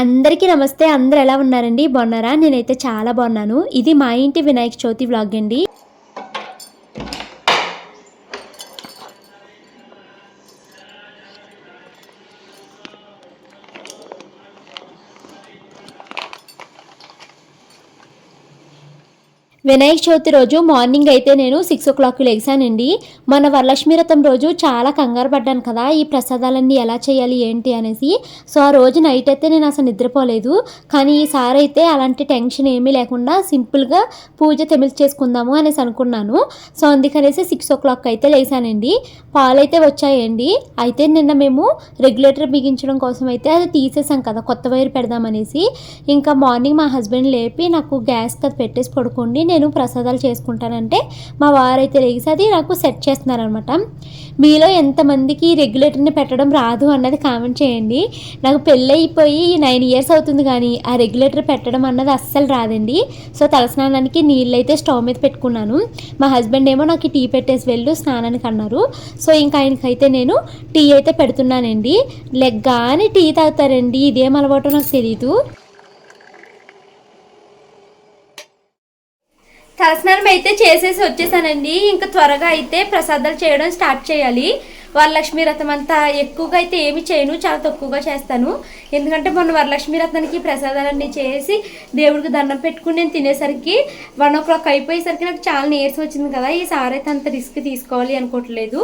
అందరికీ నమస్తే. అందరు ఎలా ఉన్నారండి? బాగున్నారా? నేనైతే చాలా బాగున్నాను. ఇది మా ఇంటి వినాయక చవితి వ్లాగ్ అండి. వినాయక చవితి రోజు మార్నింగ్ అయితే నేను సిక్స్ ఓ క్లాక్కి లెగిసానండి మన వరలక్ష్మి రథం రోజు చాలా కంగారు పడ్డాను కదా ఈ ప్రసాదాలన్నీ ఎలా చేయాలి ఏంటి అనేసి. సో ఆ రోజు నైట్ అయితే నేను అసలు నిద్రపోలేదు. కానీ ఈసారి అయితే అలాంటి టెన్షన్ ఏమీ లేకుండా సింపుల్గా పూజ తెమిలి చేసుకుందాము అనేసి అనుకున్నాను. సో అందుకనేసి సిక్స్ ఓ క్లాక్ అయితే లేసానండి పాలు అయితే వచ్చాయండి. అయితే నిన్న మేము రెగ్యులేటర్ బిగించడం కోసం అయితే అది తీసేసాం కదా కొత్త వైర్ పెడదామనేసి. ఇంకా మార్నింగ్ మా హస్బెండ్ లేపి నాకు గ్యాస్ కదా పెట్టేసి పడుకోండి నేను నేను ప్రసాదాలు చేసుకుంటానంటే మా వారైతే లేచి అది నాకు సెట్ చేస్తున్నారనమాట. మీలో ఎంతమందికి రెగ్యులేటర్ని పెట్టడం రాదు అన్నది కామెంట్ చేయండి. నాకు పెళ్ళైపోయి నైన్ ఇయర్స్ అవుతుంది కానీ ఆ రెగ్యులేటర్ పెట్టడం అన్నది అస్సలు రాదండి. సో తలస్నానానికి నీళ్ళు అయితే స్టవ్ మీద పెట్టుకున్నాను. మా హస్బెండ్ ఏమో నాకు టీ పెట్టేసి వెళ్ళు స్నానానికి అన్నారు. సో ఇంకా ఆయనకైతే నేను టీ అయితే పెడుతున్నానండి. లెగ్గాని టీ తాగుతారండి. ఇదేం అలవాటో నాకు తెలియదు తలస్నానం అయితే చేసేసి వచ్చేసానండి. ఇంకా త్వరగా అయితే ప్రసాదాలు చేయడం స్టార్ట్ చేయాలి. వరలక్ష్మి రథం అంతా ఎక్కువగా అయితే ఏమి చేయను చాలా తక్కువగా చేస్తాను. ఎందుకంటే మొన్న వరలక్ష్మి రథానికి ప్రసాదాలన్నీ చేసి దేవుడికి దండం పెట్టుకుని నేను తినేసరికి వన్ ఓ క్లాక్ అయిపోయేసరికి నాకు చాలా నీరసం వచ్చింది కదా ఈసారి అయితే అంత రిస్క్ తీసుకోవాలి అనుకోవట్లేదు.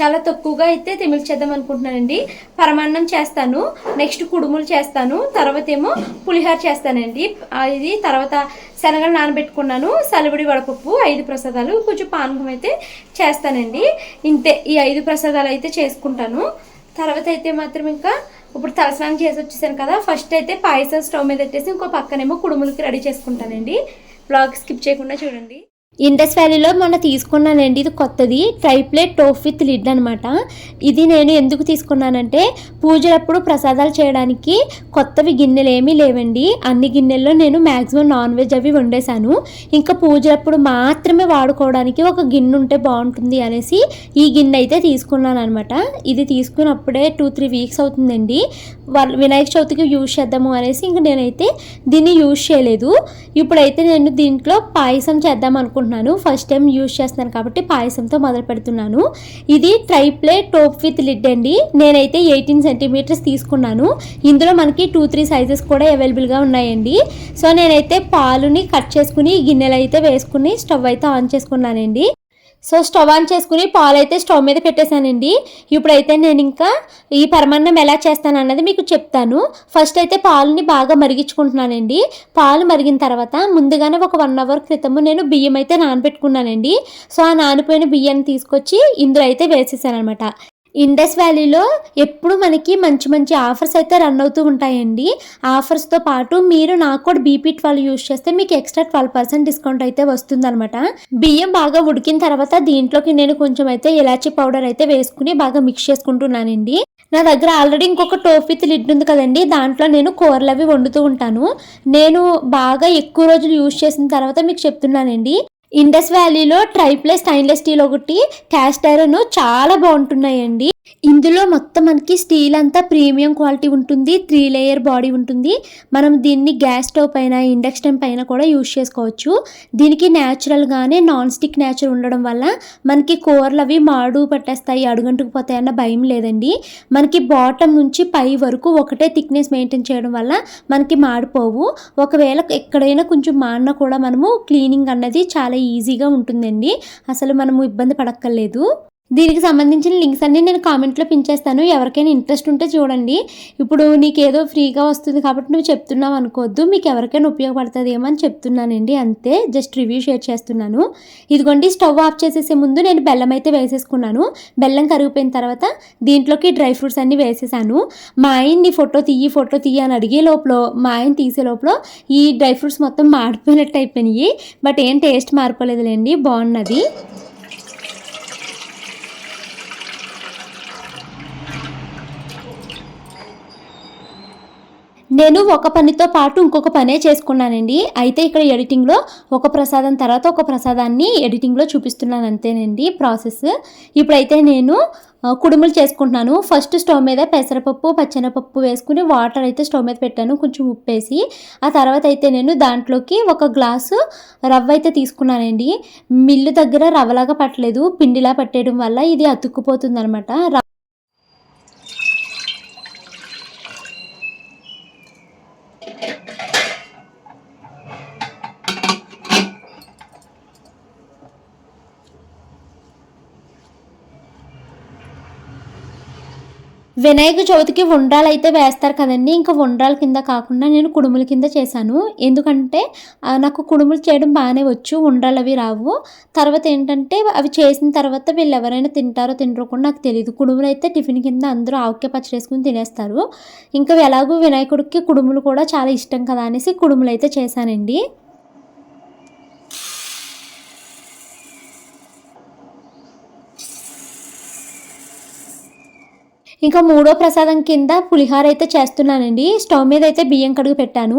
చాలా తక్కువగా అయితే తిమిలి చేద్దాం అనుకుంటున్నానండి. పరమాన్నం చేస్తాను నెక్స్ట్ కుడుములు చేస్తాను తర్వాత ఏమో పులిహార చేస్తానండి. ఇది తర్వాత శనగలు నానబెట్టుకున్నాను సలివిడి వడపప్పు ఐదు ప్రసాదాలు కొంచెం పానకం అయితే చేస్తానండి. ఇంతే ఈ ఐదు ప్రసాదాలు అయితే చేసుకుంటాను. తర్వాత అయితే మాత్రం ఇంకా ఇప్పుడు తలస్నానం చేసి వచ్చేసాను కదా ఫస్ట్ అయితే పాయసం స్టవ్ మీద పెట్టేసి ఇంకో పక్కనేమో కుడుములకి రెడీ చేసుకుంటానండి. బ్లాగ్ స్కిప్ చేయకుండా చూడండి. ఇండస్ వ్యాలీలో మొన్న తీసుకున్నానండి. ఇది కొత్తది. ట్రైప్లేట్ టోఫ్ విత్ లిడ్ అనమాట ఇది నేను ఎందుకు తీసుకున్నానంటే పూజలప్పుడు ప్రసాదాలు చేయడానికి కొత్తవి గిన్నెలు ఏమీ లేవండి. అన్ని గిన్నెల్లో నేను మ్యాక్సిమం నాన్ వెజ్ అవి వండేశాను. ఇంకా పూజలప్పుడు మాత్రమే వాడుకోవడానికి ఒక గిన్నె ఉంటే బాగుంటుంది అనేసి ఈ గిన్నె అయితే తీసుకున్నాను అనమాట ఇది తీసుకున్నప్పుడే టూ త్రీ వీక్స్ అవుతుందండి. వినాయక చవితికి యూజ్ చేద్దాము అనేసి ఇంక నేనైతే దీన్ని యూజ్ చేయలేదు. ఇప్పుడైతే నేను దీంట్లో పాయసం చేద్దాం అనుకుంటున్నాను ఫస్ట్ టైం యూజ్ చేస్తున్నాను కాబట్టి పాయసంతో మొదలు పెడుతున్నాను. ఇది ట్రైప్లే టోప్ విత్ లిడ్ అండి. నేనైతే ఎయిటీన్ సెంటీమీటర్స్ తీసుకున్నాను. ఇందులో మనకి టూ త్రీ సైజెస్ కూడా అవైలబుల్గా ఉన్నాయండి. సో నేనైతే పాలుని కట్ చేసుకుని గిన్నెలు అయితే వేసుకుని స్టవ్ అయితే ఆన్ చేసుకున్నానండి. సో స్టవ్ ఆన్ చేసుకుని పాలు అయితే స్టవ్ మీద పెట్టేశానండి. ఇప్పుడైతే నేను ఇంకా ఈ పరమాన్నం ఎలా చేస్తాను అన్నది మీకు చెప్తాను. ఫస్ట్ అయితే పాలుని బాగా మరిగించుకుంటున్నానండి. పాలు మరిగిన తర్వాత ముందుగానే ఒక వన్ అవర్ క్రితము నేను బియ్యం అయితే నానబెట్టుకున్నానండి. సో ఆ నానిపోయిన బియ్యాన్ని తీసుకొచ్చి ఇందులో అయితే వేసేసాను అనమాట ఇండస్ వ్యాలీలో ఎప్పుడు మనకి మంచి మంచి ఆఫర్స్ అయితే రన్ అవుతూ ఉంటాయండి. ఆఫర్స్తో పాటు మీరు నాకు కూడా బీపీ ట్వెల్వ్ యూస్ చేస్తే మీకు ఎక్స్ట్రా ట్వెల్వ్ పర్సెంట్ డిస్కౌంట్ అయితే వస్తుందన్నమాట. బియ్యం బాగా ఉడికిన తర్వాత దీంట్లోకి నేను కొంచెం అయితే ఇలాచీ పౌడర్ అయితే వేసుకుని బాగా మిక్స్ చేసుకుంటున్నానండి. నా దగ్గర ఆల్రెడీ ఇంకొక టోఫీత్ లిడ్ ఉంది కదండి దాంట్లో నేను కూరలు అవి వండుతూ ఉంటాను. నేను బాగా ఎక్కువ రోజులు యూజ్ చేసిన తర్వాత మీకు చెప్తున్నానండి. ఇండస్ వ్యాలీలో ట్రైప్లే స్టైన్లెస్ స్టీల్ ఒకటి. క్యాస్ట్ ఐరన్ చాలా బాగుంటున్నాయండి. ఇందులో మొత్తం మనకి స్టీల్ అంతా ప్రీమియం క్వాలిటీ ఉంటుంది. త్రీ లేయర్ బాడీ ఉంటుంది. మనం దీన్ని గ్యాస్ స్టవ్ పైన ఇండక్షన్ పైన కూడా యూజ్ చేసుకోవచ్చు. దీనికి న్యాచురల్గానే నాన్ స్టిక్ నేచర్ ఉండడం వల్ల మనకి కూరలు అవి మాడు పట్టేస్తాయి అడుగంటుకుపోతాయి అన్న భయం లేదండి. మనకి బాటమ్ నుంచి పై వరకు ఒకటే థిక్నెస్ మెయింటైన్ చేయడం వల్ల మనకి మాడిపోవు. ఒకవేళ ఎక్కడైనా కొంచెం మాడినా కూడా మనము క్లీనింగ్ అన్నది చాలా ఈజీగా ఉంటుందండి. అసలు మనము ఇబ్బంది పడక్కర్లేదు. దీనికి సంబంధించిన లింక్స్ అన్ని నేను కామెంట్లో పించేస్తాను ఎవరికైనా ఇంట్రెస్ట్ ఉంటే చూడండి. ఇప్పుడు నీకు ఏదో ఫ్రీగా వస్తుంది కాబట్టి నువ్వు చెప్తున్నావు అనుకోవద్దు. మీకు ఎవరికైనా ఉపయోగపడుతుంది ఏమో అని చెప్తున్నానండి. అంతే. జస్ట్ రివ్యూ షేర్ చేస్తున్నాను. ఇదిగోండి స్టవ్ ఆఫ్ చేసేసే ముందు నేను బెల్లం అయితే వేసేసుకున్నాను. బెల్లం కరిగిపోయిన తర్వాత దీంట్లోకి డ్రై ఫ్రూట్స్ అన్నీ వేసేసాను. మా ఆయన్ని ఫోటో తీయి ఫోటో తీయి అని అడిగే లోపల మా ఆయన తీసే లోపల ఈ డ్రై ఫ్రూట్స్ మొత్తం మాడిపోయినట్టు అయిపోయినాయి. బట్ ఏం టేస్ట్ మారిపోలేదులేండి. బాగున్నది. నేను ఒక పనితో పాటు ఇంకొక పనే చేసుకున్నానండి. అయితే ఇక్కడ ఎడిటింగ్లో ఒక ప్రసాదం తర్వాత ఒక ప్రసాదాన్ని ఎడిటింగ్లో చూపిస్తున్నాను అంతేనండి ప్రాసెస్. ఇప్పుడైతే నేను కుడుములు చేసుకుంటున్నాను. ఫస్ట్ స్టవ్ మీద పెసరపప్పు పచ్చెనపప్పు వేసుకుని వాటర్ అయితే స్టవ్ మీద పెట్టాను కొంచెం ఉప్పు వేసి ఆ తర్వాత అయితే నేను దాంట్లోకి ఒక గ్లాసు రవ్వ అయితే తీసుకున్నానండి. మిల్లు దగ్గర రవ్వలాగా పట్టలేదు పిండిలా పట్టేయడం వల్ల ఇది అతుక్కుపోతుంది అనమాట వినాయక చవితికి ఉండ్రాలు అయితే వేస్తారు కదండి. ఇంకా ఉండ్రాల కింద కాకుండా నేను కుడుముల కింద చేశాను. ఎందుకంటే నాకు కుడుములు చేయడం బాగానే వచ్చు ఉండ్రాలు అవి రావు. తర్వాత ఏంటంటే అవి చేసిన తర్వాత వీళ్ళు ఎవరైనా తింటారో తినరో కూడా నాకు తెలియదు కుడుములు అయితే టిఫిన్ కింద అందరూ ఆవకాయ పచ్చడి వేసుకుని తినేస్తారు. ఇంకా ఎలాగో వినాయకుడికి కుడుములు కూడా చాలా ఇష్టం కదా అనేసి కుడుములు అయితే చేశానండి. ఇంకా మూడో ప్రసాదం కింద పులిహార అయితే చేస్తున్నానండి. స్టవ్ మీద అయితే బియ్యం కడుగు పెట్టాను.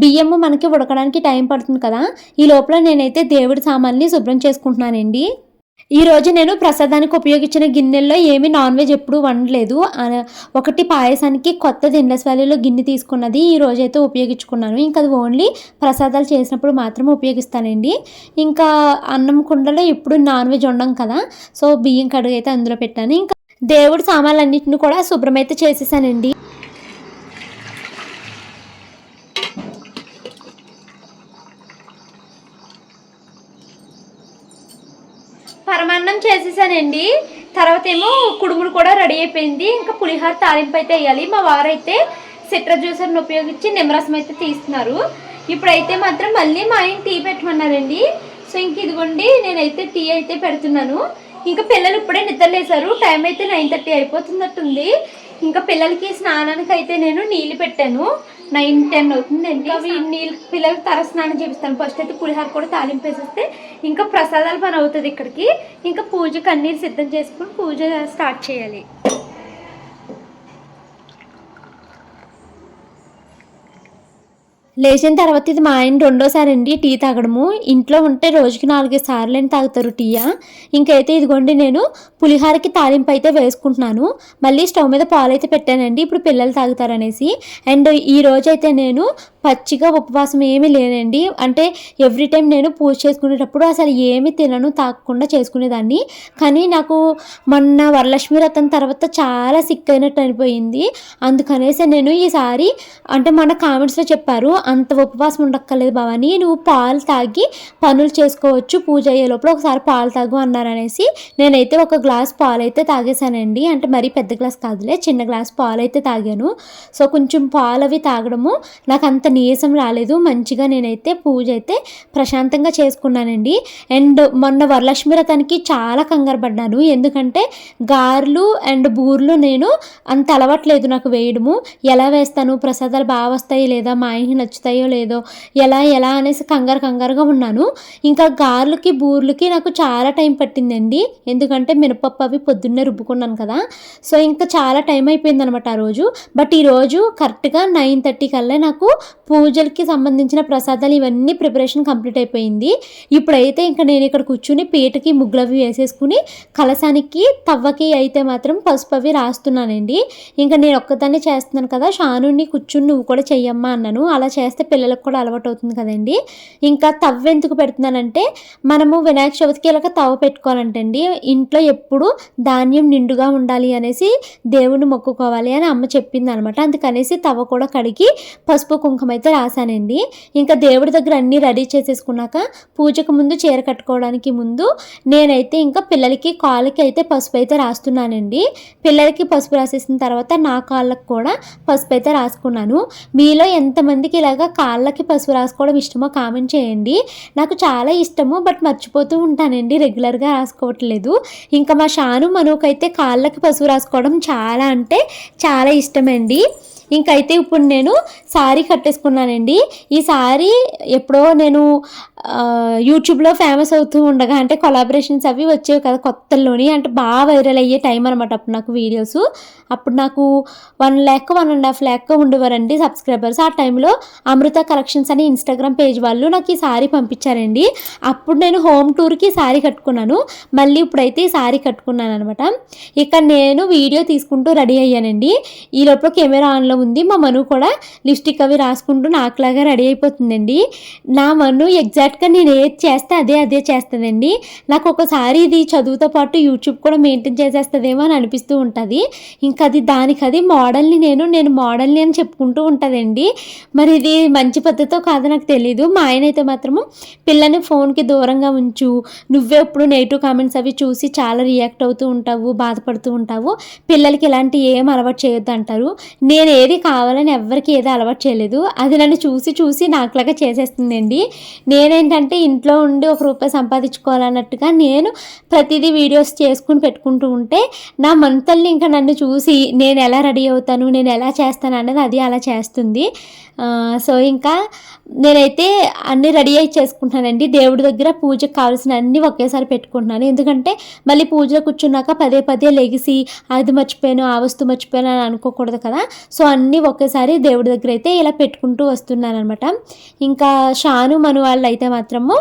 బియ్యము మనకి ఉడకడానికి టైం పడుతుంది కదా. ఈ లోపల నేనైతే దేవుడి సామాన్ని శుభ్రం చేసుకుంటున్నానండి. ఈ రోజు నేను ప్రసాదానికి ఉపయోగించిన గిన్నెల్లో ఏమీ నాన్ వెజ్ ఎప్పుడూ వండలేదు. ఒకటి పాయసానికి కొత్త దిండస్ వ్యాలీలో గిన్నె తీసుకున్నది ఈ రోజు అయితే ఉపయోగించుకున్నాను. ఇంకా అది ఓన్లీ ప్రసాదాలు చేసినప్పుడు మాత్రమే ఉపయోగిస్తానండి. ఇంకా అన్నం కుండలో ఎప్పుడు నాన్ వెజ్ వండం కదా. సో బియ్యం కడుగు అయితే అందులో పెట్టాను. ఇంకా దేవుడి సామాన్లన్నింటిని కూడా శుభ్రమైతే చేసేసానండి. పరమాన్నం చేసేసానండి. తర్వాత ఏమో కుడుములు కూడా రెడీ అయిపోయింది. ఇంకా పులిహోర తాలింపు అయితే వేయాలి. మా వారైతే సిట్ర జ్యూసర్ని ఉపయోగించి నిమ్మరసం అయితే తీస్తున్నారు. ఇప్పుడైతే మాత్రం మళ్ళీ మా ఆయన టీ పెట్టమన్నారండి. సో ఇంక ఇదిగోండి నేనైతే టీ అయితే పెడుతున్నాను. ఇంకా పిల్లలు ఇప్పుడే నిద్రలేశారు. టైం అయితే నైన్ థర్టీ అయిపోతున్నట్టుంది. ఇంకా పిల్లలకి స్నానానికి అయితే నేను నీళ్ళు పెట్టాను. నైన్ టెన్ అవుతుందండి. అవి నీళ్ళు పిల్లలకి తర స్నానం చేపిస్తాను ఫస్ట్ అయితే పులిహార కూడా తాలింపు వేసేస్తే ఇంకా ప్రసాదాల పని అవుతుంది ఇక్కడికి. ఇంకా పూజకి అన్నీ సిద్ధం చేసుకుని పూజ స్టార్ట్ చేయాలి. లేచిన తర్వాత ఇది మా ఆయన రెండోసారి అండి టీ తాగడము. ఇంట్లో ఉంటే రోజుకి నాలుగైదు సార్లు అని తాగుతారు టీయా. ఇంకైతే ఇదిగోండి నేను పులిహారకి తాలింపు అయితే వేసుకుంటున్నాను. మళ్ళీ స్టవ్ మీద పాలు అయితే పెట్టానండి. ఇప్పుడు పిల్లలు తాగుతారనేసి. అండ్ ఈ రోజు అయితే నేను పచ్చిగా ఉపవాసం ఏమీ లేనండి. అంటే ఎవ్రీ టైం నేను పూజ చేసుకునేటప్పుడు అసలు ఏమీ తినను తాగకుండా చేసుకునేదాన్ని. కానీ నాకు మొన్న వరలక్ష్మి వ్రతం తర్వాత చాలా సిక్ అయినట్టు అనిపోయింది. అందుకనేసి నేను ఈసారి అంటే మన కామెంట్స్లో చెప్పారు అంత ఉపవాసం ఉండక్కర్లేదు భవాని నువ్వు పాలు తాగి పనులు చేసుకోవచ్చు పూజ అయ్యే లోపల ఒకసారి పాలు తాగు అన్నారనేసి నేనైతే ఒక గ్లాస్ పాలు అయితే తాగేశానండి. అంటే మరీ పెద్ద గ్లాస్ కాదులే చిన్న గ్లాస్ పాలు అయితే తాగాను. సో కొంచెం పాలు అవి తాగడము నాకు అంత నీరసం రాలేదు. మంచిగా నేనైతే పూజ అయితే ప్రశాంతంగా చేసుకున్నానండి. అండ్ మొన్న వరలక్ష్మి రథానికి చాలా కంగారు పడ్డాను. ఎందుకంటే గారెలు అండ్ బూర్లు నేను అంత అలవాట్లేదు నాకు వేయడము. ఎలా వేస్తాను ప్రసాదాలు బాగా వస్తాయి లేదా మా ఆయనకి నచ్చుతాయో లేదో ఎలా ఎలా అనేసి కంగారు కంగారుగా ఉన్నాను. ఇంకా గారెలకి బూర్లకి నాకు చాలా టైం పట్టిందండి. ఎందుకంటే మినపప్పు అవి పొద్దున్నే రుబ్బుకున్నాను కదా. సో ఇంకా చాలా టైం అయిపోయింది అనమాట ఆ రోజు. బట్ ఈరోజు కరెక్ట్గా నైన్ థర్టీ కల్లా నాకు పూజలకి సంబంధించిన ప్రసాదాలు ఇవన్నీ ప్రిపరేషన్ కంప్లీట్ అయిపోయింది. ఇప్పుడైతే ఇంకా నేను ఇక్కడ కూర్చుని పీటకి ముగ్గులు అవి వేసేసుకుని కలసానికి తవ్వకి అయితే మాత్రం పసుపు అవి రాస్తున్నానండి. ఇంకా నేను ఒక్కదాన్ని చేస్తున్నాను కదా. షానుని కూర్చుని నువ్వు కూడా చెయ్యమ్మా అన్నాను. అలా చేస్తే పిల్లలకు కూడా అలవాటు అవుతుంది కదండి. ఇంకా తవ్వ ఎందుకు పెడుతున్నానంటే మనము వినాయక చవితికి ఇలాగ తవ్వ పెట్టుకోవాలంటండి. ఇంట్లో ఎప్పుడు ధాన్యం నిండుగా ఉండాలి అనేసి దేవుని మొక్కుకోవాలి అని అమ్మ చెప్పింది అనమాట అందుకనేసి తవ్వ కూడా కడిగి పసుపు కుంకుమ అయితే రాశానండి. ఇంకా దేవుడి దగ్గర అన్నీ రెడీ చేసేసుకున్నాక పూజకు ముందు చీర కట్టుకోవడానికి ముందు నేనైతే ఇంకా పిల్లలకి కాళ్ళకి అయితే పసుపు అయితే రాస్తున్నానండి. పిల్లలకి పసుపు రాసేసిన తర్వాత నా కాళ్ళకి కూడా పసుపు అయితే రాసుకున్నాను. మీలో ఎంతమందికి ఇలాగా కాళ్ళకి పసుపు రాసుకోవడం ఇష్టమో కామెంట్ చేయండి. నాకు చాలా ఇష్టము బట్ మర్చిపోతూ ఉంటానండి. రెగ్యులర్గా రాసుకోవట్లేదు. ఇంకా మా షాను మనోకైతే కాళ్ళకి పసుపు రాసుకోవడం చాలా అంటే చాలా ఇష్టమండి. ఇంకైతే ఇప్పుడు నేను శారీ కట్టేసుకున్నానండి. ఈ శారీ ఎప్పుడో నేను యూట్యూబ్లో ఫేమస్ అవుతూ ఉండగా అంటే కొలాబరేషన్స్ అవి వచ్చేవి కదా కొత్తల్లోని అంటే బాగా వైరల్ అయ్యే టైం అనమాట అప్పుడు నాకు వీడియోస్. అప్పుడు నాకు one lakh one and half lakh ఉండేవారండి subscribers ఆ టైంలో అమృత కలెక్షన్స్ అని ఇన్స్టాగ్రామ్ పేజ్ వాళ్ళు నాకు ఈ శారీ పంపించారండి. అప్పుడు నేను హోమ్ టూర్కి శారీ కట్టుకున్నాను. మళ్ళీ ఇప్పుడైతే ఈ శారీ కట్టుకున్నాను అనమాట ఇక్కడ నేను వీడియో తీసుకుంటూ రెడీ అయ్యానండి. ఈ లోపల కెమెరా ఆన్లో ఉంది. మా మను కూడా లిప్స్టిక్ అవి రాసుకుంటూ నాకులాగా రెడీ అయిపోతుందండి. నా మను ఎగ్జాక్ట్గా నేను ఏది చేస్తే అదే అదే చేస్తుందండి నాకు ఒకసారి ఇది చదువుతో పాటు యూట్యూబ్ కూడా మెయింటైన్ చేసేస్తుందేమో అని అనిపిస్తూ ఉంటుంది. ఇంకా అది దానికి అది మోడల్ని నేను నేను మోడల్ని అని చెప్పుకుంటూ ఉంటుందండి. మరి ఇది మంచి పద్ధతితో కాదో నాకు తెలియదు మా ఆయన అయితే మాత్రము పిల్లని ఫోన్కి దూరంగా ఉంచు. నువ్వే ఎప్పుడు నెగిటివ్ కామెంట్స్ అవి చూసి చాలా రియాక్ట్ అవుతూ ఉంటావు బాధపడుతూ ఉంటావు. పిల్లలకి ఇలాంటి ఏం అలవాటు చేయొద్దు అంటారు. నేను ఏది కావాలని ఎవరికి ఏది అలవాటు చేయలేదు. అది నన్ను చూసి చూసి నాకులాగా చేసేస్తుందండి. నేనేంటంటే ఇంట్లో ఉండి ఒక రూపాయి సంపాదించుకోవాలన్నట్టుగా నేను ప్రతిదీ వీడియోస్ చేసుకుని పెట్టుకుంటూ ఉంటే నా మంతల్ని ఇంకా నన్ను చూసి నేను ఎలా రెడీ అవుతాను నేను ఎలా చేస్తాను అనేది అది అలా చేస్తుంది. సో ఇంకా నేనైతే అన్నీ రెడీ అయి చేసుకుంటున్నానండి. దేవుడి దగ్గర పూజకు కావాల్సిన అన్నీ ఒకేసారి పెట్టుకుంటున్నాను. ఎందుకంటే మళ్ళీ పూజలో కూర్చున్నాక పదే పదే లెగిసి అది మర్చిపోయాను ఆ వస్తువు మర్చిపోయాను అని అనుకోకూడదు కదా. సో అన్నీ ఒకేసారి దేవుడి దగ్గర అయితే ఇలా పెట్టుకుంటూ వస్తున్నాను అనమాట ఇంకా షాను మను వాళ్ళు అయితే మాత్రము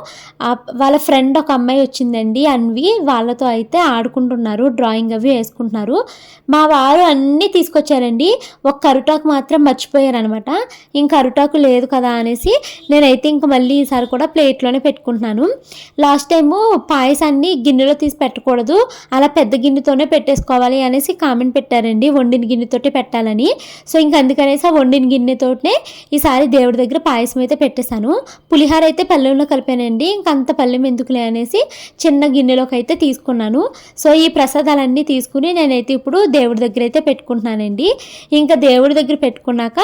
వాళ్ళ ఫ్రెండ్ ఒక అమ్మాయి వచ్చిందండి అన్వి. వాళ్ళతో అయితే ఆడుకుంటున్నారు డ్రాయింగ్ అవి వేసుకుంటున్నారు. మా వారు అన్నీ తీసుకొచ్చారండి. ఒక అరుటాకు మాత్రం మర్చిపోయారనమాట. ఇంకా అరుటాకు లేదు కదా అనేసి నేనైతే ఇంక మళ్ళీ ఈసారి కూడా ప్లేట్లోనే పెట్టుకుంటున్నాను. లాస్ట్ టైము పాయసాన్ని గిన్నెలో తీసి పెట్టకూడదు. అలా పెద్ద గిన్నెతోనే పెట్టేసుకోవాలి అనేసి కామెంట్ పెట్టారండి. వండిన గిన్నెతోటి పెట్టాలని. సో ఇంక అందుకనేసి ఆ వండిన గిన్నెతోనే ఈసారి దేవుడి దగ్గర పాయసం అయితే పెట్టేశాను. పులిహార అయితే పల్లెంలో కలిపానండి. ఇంక అంత పల్లెం ఎందుకులే అనేసి చిన్న గిన్నెలోకి అయితే తీసుకున్నాను. సో ఈ ప్రసాదాలన్నీ తీసుకుని నేనైతే ఇప్పుడు దేవుడి దగ్గర అయితే పెట్టుకుంటున్నానండి. ఇంకా దేవుడి దగ్గర పెట్టుకున్నాక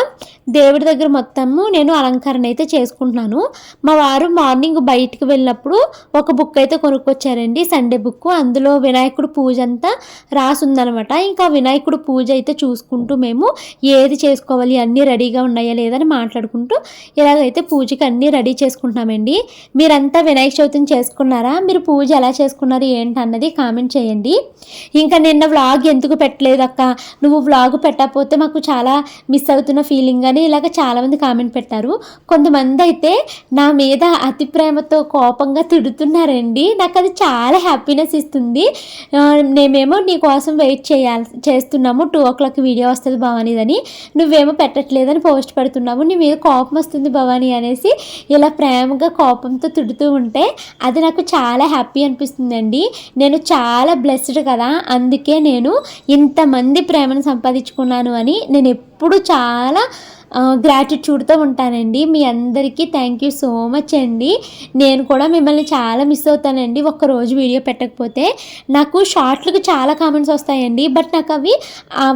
దేవుడి దగ్గర మొత్తము నేను అలంకరణ అయితే చేసుకుంటున్నాను. మా వారు మార్నింగ్ బయటికి వెళ్ళినప్పుడు ఒక బుక్ అయితే కొనుక్కొచ్చారండి. Sunday book. అందులో వినాయకుడు పూజ అంతా రాసుందనమాట. ఇంకా వినాయకుడు పూజ అయితే చూసుకుంటూ మేము ఏది చేసుకోవాలి అన్నీ రెడీగా ఉన్నాయా లేదని మాట్లాడుకుంటూ ఇలాగైతే పూజకి అన్నీ రెడీ చేసుకుంటున్నామండి. మీరంతా వినాయక చవితిని చేసుకున్నారా? మీరు పూజ ఎలా చేసుకున్నారు ఏంటి అన్నది కామెంట్ చేయండి. ఇంకా నిన్న వ్లాగ్ ఎందుకు పెట్టలేదు అక్క? నువ్వు వ్లాగ్ పెట్టకపోతే మాకు చాలా మిస్ అవుతున్న ఫీలింగ్ అని ఇలాగ చాలామంది కామెంట్ పెట్టారు కొంతమంది అయితే నా మీద అతి ప్రేమతో కోపంగా తిడుతున్నారండి. నాకు అది చాలా హ్యాపీనెస్ ఇస్తుంది. మేమేమో నీ కోసం వెయిట్ చేయాలి చేస్తున్నాము. టూ ఓ క్లాక్ వీడియో వస్తుంది భవానీదని నువ్వేమో పెట్టట్లేదని పోస్ట్ పెడుతున్నావు. నీ మీద కోపం వస్తుంది భవానీ అనేసి ఇలా ప్రేమగా కోపంతో తిడుతూ ఉంటే అది నాకు చాలా హ్యాపీ అనిపిస్తుందండి. నేను చాలా బ్లెస్డ్ కదా. అందుకే నేను ఇంతమంది ప్రేమను సంపాదించుకున్నాను అని నేను ఎప్పుడు చాలా గ్రాటిట్యూడ్తో ఉంటానండి. మీ అందరికీ థ్యాంక్ యూ సో మచ్ అండి. నేను కూడా మిమ్మల్ని చాలా మిస్ అవుతానండి. ఒక్కరోజు వీడియో పెట్టకపోతే. నాకు షార్ట్లకు చాలా కామెంట్స్ వస్తాయండి. బట్ నాకు అవి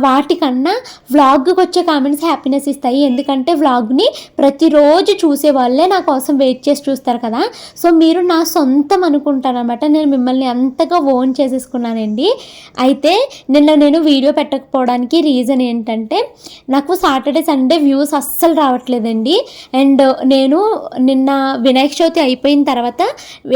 వాటికన్నా వ్లాగ్కి వచ్చే కామెంట్స్ హ్యాపీనెస్ ఇస్తాయి. ఎందుకంటే వ్లాగ్ని ప్రతిరోజు చూసే వాళ్ళే నా కోసం వెయిట్ చేసి చూస్తారు కదా. సో మీరు నా సొంతం అనుకుంటారనమాట నేను మిమ్మల్ని అంతగా ఓన్ చేసేసుకున్నానండి. అయితే నిన్న నేను వీడియో పెట్టకపోవడానికి రీజన్ ఏంటంటే నాకు సాటర్డే సండే వ్యూస్ అస్సలు రావట్లేదండి. అండ్ నేను నిన్న వినాయక చవితి అయిపోయిన తర్వాత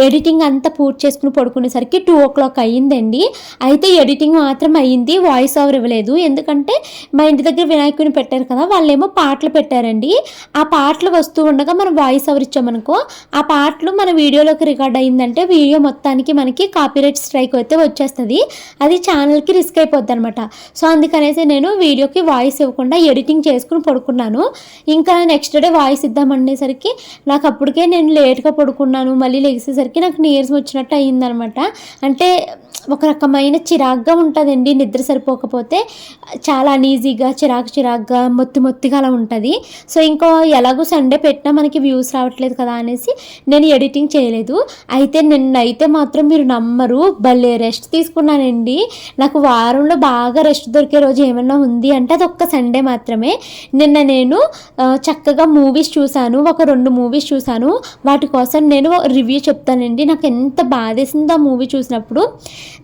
ఎడిటింగ్ అంతా పూర్తి చేసుకుని పడుకునేసరికి టూ ఓ క్లాక్ అయ్యిందండి. అయితే ఎడిటింగ్ మాత్రం అయ్యింది వాయిస్ ఓవర్ ఇవ్వలేదు. ఎందుకంటే మా ఇంటి దగ్గర వినాయకుని పెట్టారు కదా వాళ్ళేమో పాటలు పెట్టారండి. ఆ పాటలు వస్తూ ఉండగా మనం వాయిస్ ఓవర్ ఇచ్చామనుకో ఆ పాటలు మన వీడియోలోకి రికార్డ్ అయిందంటే వీడియో మొత్తానికి మనకి కాపీరైట్ స్ట్రైక్ అయితే వచ్చేస్తుంది. అది ఛానల్కి రిస్క్ అయిపోద్ది అనమాట సో అందుకనేసి నేను వీడియోకి వాయిస్ ఇవ్వకుండా ఎడిటింగ్ చేసుకుని పడుకున్నాను. ఇంకా నెక్స్ట్ డే వాయిస్ ఇద్దామనేసరికి నాకు అప్పటికే నేను లేట్గా పడుకున్నాను. మళ్ళీ లెగిసేసరికి నాకు నీరసం వచ్చినట్టు అయ్యిందనమాట. అంటే ఒక రకమైన చిరాగ్గా ఉంటుందండి నిద్ర సరిపోకపోతే చాలా అనీజీగా చిరాకు చిరాగ్గా మొత్తి మొత్తిగా అలా ఉంటుంది. సో ఇంకో ఎలాగో సండే పెట్టినా మనకి వ్యూస్ రావట్లేదు కదా అనేసి నేను ఎడిటింగ్ చేయలేదు. అయితే నిన్న అయితే మాత్రం మీరు నమ్మరు భలే రెస్ట్ తీసుకున్నానండి. నాకు వారంలో బాగా రెస్ట్ దొరికే రోజు ఏమన్నా ఉంది అంటే అది ఒక్క సండే మాత్రమే. నిన్న నేను చక్కగా మూవీస్ చూశాను ఒక రెండు మూవీస్ చూశాను. వాటి కోసం నేను రివ్యూ చెప్తానండి. నాకు ఎంత బాధేసిందో ఆ మూవీ చూసినప్పుడు.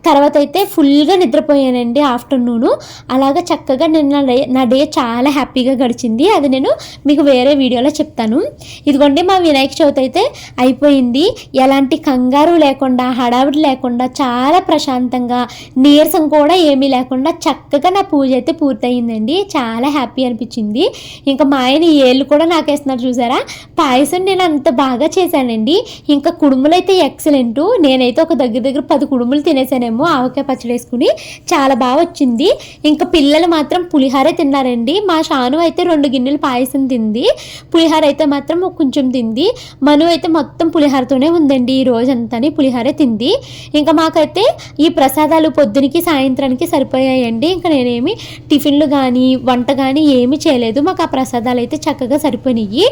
తర్వాత అయితే ఫుల్గా నిద్రపోయానండి ఆఫ్టర్నూను. అలాగా చక్కగా నేను నా డే నా డే చాలా హ్యాపీగా గడిచింది. అది నేను మీకు వేరే వీడియోలో చెప్తాను. ఇదిగోండి మా వినాయక చవితి అయితే అయిపోయింది. ఎలాంటి కంగారు లేకుండా హడావిడి లేకుండా చాలా ప్రశాంతంగా నీరసం కూడా ఏమీ లేకుండా చక్కగా నా పూజ అయితే పూర్తయిందండి. చాలా హ్యాపీ అనిపించింది. ఇంకా మా ఆయన ఏళ్ళు కూడా నాకేస్తున్నారు చూసారా? పాయసం నేను అంత బాగా చేశానండి. ఇంకా కుడుములు అయితే ఎక్సలెంట్ నేనైతే ఒక దగ్గర దగ్గర పది కుడుములు తినేసానేమో ఆవకాయ పచ్చడి వేసుకుని చాలా బాగా వచ్చింది. ఇంకా పిల్లలు మాత్రం పులిహారే తిన్నారండి. మా షాను అయితే రెండు గిన్నెలు పాయసం తింది. పులిహార అయితే మాత్రం కొంచెం తింది. మను అయితే మొత్తం పులిహారతోనే ఉందండి. ఈ రోజంతాని పులిహారే తింది. ఇంకా మాకైతే ఈ ప్రసాదాలు పొద్దునకి సాయంత్రానికి సరిపోయాయండి. ఇంకా నేనేమి టిఫిన్లు కానీ వంట కానీ ఏమీ చేయలేదు. మాకు ఆ ప్రసాదాలు అయితే చక్కగా సరిపోయినాయి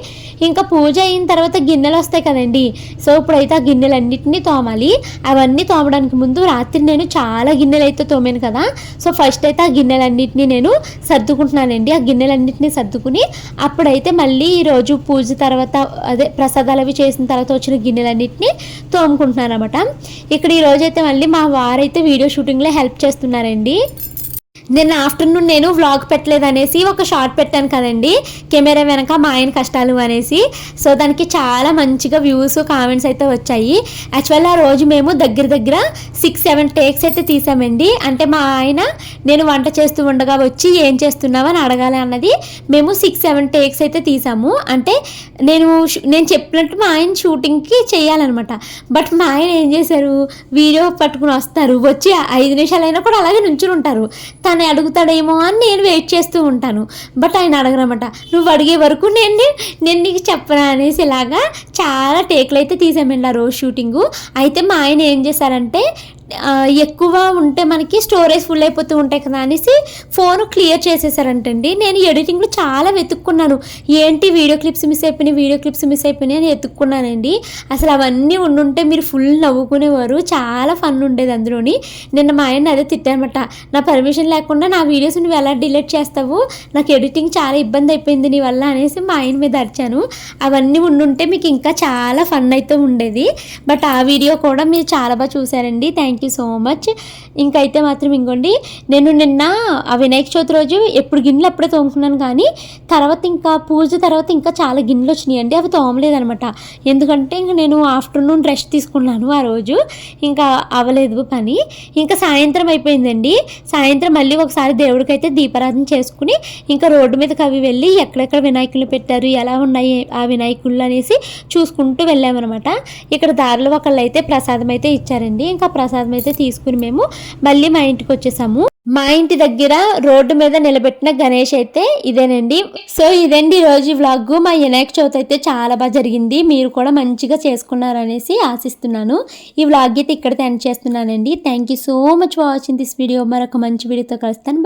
ఇంకా పూజ అయిన తర్వాత గిన్నెలు వస్తాయి కదండి. సో ఇప్పుడైతే ఆ గిన్నెలన్నింటినీ తోమాలి. అవన్నీ తోమడానికి ముందు రాత్రి నేను చాలా గిన్నెలు అయితే తోమాను కదా. సో ఫస్ట్ అయితే ఆ గిన్నెలన్నింటినీ నేను సర్దుకుంటున్నానండి. ఆ గిన్నెలన్నింటినీ సర్దుకుని అప్పుడైతే మళ్ళీ ఈరోజు పూజ తర్వాత అదే ప్రసాదాలు అవి చేసిన తర్వాత వచ్చిన గిన్నెలన్నింటినీ తోముకుంటున్నాను అనమాట ఇక్కడ ఈరోజు అయితే మళ్ళీ మా వారైతే వీడియో షూటింగ్లో హెల్ప్ చేస్తున్నారండి. నిన్న ఆఫ్టర్నూన్ నేను వ్లాగ్ పెట్టలేదు అనేసి ఒక షార్ట్ పెట్టాను కదండి. కెమెరా వెనక మా ఆయన కష్టాలు అనేసి. సో దానికి చాలా మంచిగా వ్యూస్ కామెంట్స్ అయితే వచ్చాయి. యాక్చువల్ ఆ రోజు మేము దగ్గర దగ్గర సిక్స్ సెవెన్ టేక్స్ అయితే తీసామండి. అంటే మా ఆయన నేను వంట చేస్తూ ఉండగా వచ్చి ఏం చేస్తున్నావు అని అడగాలి అన్నది మేము సిక్స్ సెవెన్ టేక్స్ అయితే తీసాము. అంటే నేను నేను చెప్పినట్టు మా ఆయన షూటింగ్కి చేయాలన్నమాట. బట్ మా ఆయన ఏం చేశారు? వీడియో పట్టుకుని వస్తారు. వచ్చి ఐదు నిమిషాలైనా కూడా అలాగే నుంచుని ఉంటారు. తను అడుగుతాడేమో అని నేను వెయిట్ చేస్తూ ఉంటాను. బట్ ఆయన అడగనమాట నువ్వు అడిగే వరకు నేను నేను నీకు చెప్పను? అనేసి ఇలాగా చాలా టేకులు అయితే తీసామండి ఆ రోజు షూటింగు అయితే మా ఆయన ఏం చేశారంటే ఎక్కువ ఉంటే మనకి స్టోరేజ్ ఫుల్ అయిపోతూ ఉంటాయి కదా అనేసి ఫోన్ క్లియర్ చేసేసారంటండి. నేను ఎడిటింగ్లో చాలా వెతుక్కున్నాను. ఏంటి వీడియో క్లిప్స్ మిస్ అయిపోయినాయి వీడియో క్లిప్స్ మిస్ అయిపోయినాయి అని వెతుక్కున్నానండి అసలు అవన్నీ ఉండుంటే మీరు ఫుల్ నవ్వుకునేవారు. చాలా ఫన్ ఉండేది అందులోని. నిన్న మా ఆయన అదే తిట్టానమాట నా పర్మిషన్ లేకుండా నా వీడియోస్ నువ్వు ఎలా డిలీట్ చేస్తావు? నాకు ఎడిటింగ్ చాలా ఇబ్బంది అయిపోయింది నీ వల్ల అనేసి మా ఆయన మీద అరిచాను. అవన్నీ ఉండుంటే మీకు ఇంకా చాలా ఫన్ అయితే ఉండేది. బట్ ఆ వీడియో కూడా మీరు చాలా బాగా చూసారండి. Thank you so much. ఇంకైతే మాత్రం ఇంకోండి నేను నిన్న ఆ వినాయక చవితి రోజు ఎప్పుడు గిన్నెలు అప్పుడే తోముకున్నాను కానీ తర్వాత ఇంకా పూజ తర్వాత ఇంకా చాలా గిన్నెలు వచ్చినాయి అండి. అవి తోమలేదనమాట ఎందుకంటే ఇంక నేను ఆఫ్టర్నూన్ రెస్ట్ తీసుకున్నాను ఆ రోజు. ఇంకా అవ్వలేదు పని. ఇంకా సాయంత్రం అయిపోయిందండి. సాయంత్రం మళ్ళీ ఒకసారి దేవుడికైతే దీపారాధన చేసుకుని ఇంకా రోడ్డు మీదకి అవి వెళ్ళి ఎక్కడెక్కడ వినాయకులు పెట్టారు ఎలా ఉన్నాయి ఆ వినాయకుళ్ళు అనేసి చూసుకుంటూ వెళ్ళామన్నమాట. ఇక్కడ దారిలో ఒకళ్ళు అయితే ప్రసాదం అయితే ఇచ్చారండి. ఇంకా ప్రసాదం అయితే తీసుకుని మేము మళ్ళీ మా ఇంటికి వచ్చేసాము. మా ఇంటి దగ్గర రోడ్డు మీద నిలబెట్టిన గణేష్ అయితే ఇదేనండి. సో ఇదండి ఈ రోజు వ్లాగ్. మా వినాయక చవితి అయితే చాలా బాగా జరిగింది. మీరు కూడా మంచిగా చేసుకున్నారనేసి ఆశిస్తున్నాను. ఈ వ్లాగ్ అయితే ఇక్కడ ఎండ్ చేస్తున్నానండి. Thank you so much for watching this video మరొక మంచి వీడియోతో కలుస్తాను. బాయ్